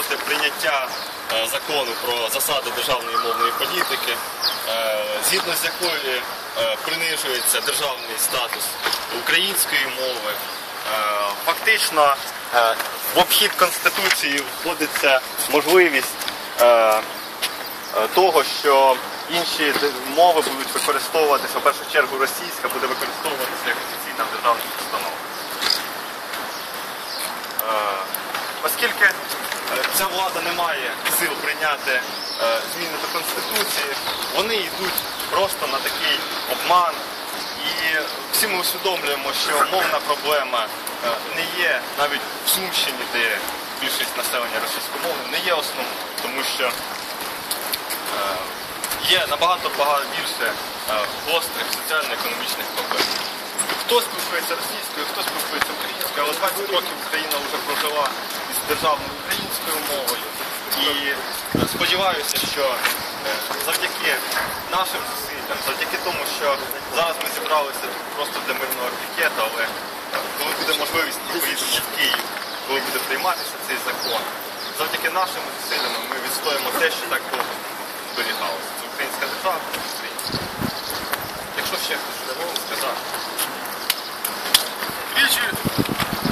проти прийняття е, закону про засади державної мовної політики, е, згідно з якою е, принижується державний статус української мови. Фактично в обхід Конституції вводиться можливість того, що інші мови будуть використовуватися, в першу чергу російська буде використовуватися як офіційна державна установа. Оскільки е, ця влада не має сил прийняти е, зміни до Конституції, вони йдуть просто на такий обман. І всі ми усвідомлюємо, що мовна проблема е, не є навіть в Сумщині, де більшість населення російськомовне, не є основною, тому що є набагато багато більше гострих соціально-економічних проблем. Хто спілкується російською, хто спілкується українською, але 20 років Україна вже прожила державною українською мовою. І е, сподіваюся, що е, завдяки нашим зусиллям, завдяки тому, що зараз ми зібралися тут просто для мирного пікету, але е, коли буде можливість, ми поїдемо в Київ, коли буде прийматися цей закон, завдяки нашим зусиллям ми відстоїмо те, що так довго зберігалося. Це українська держава, це українська. Якщо ще хтось сказати.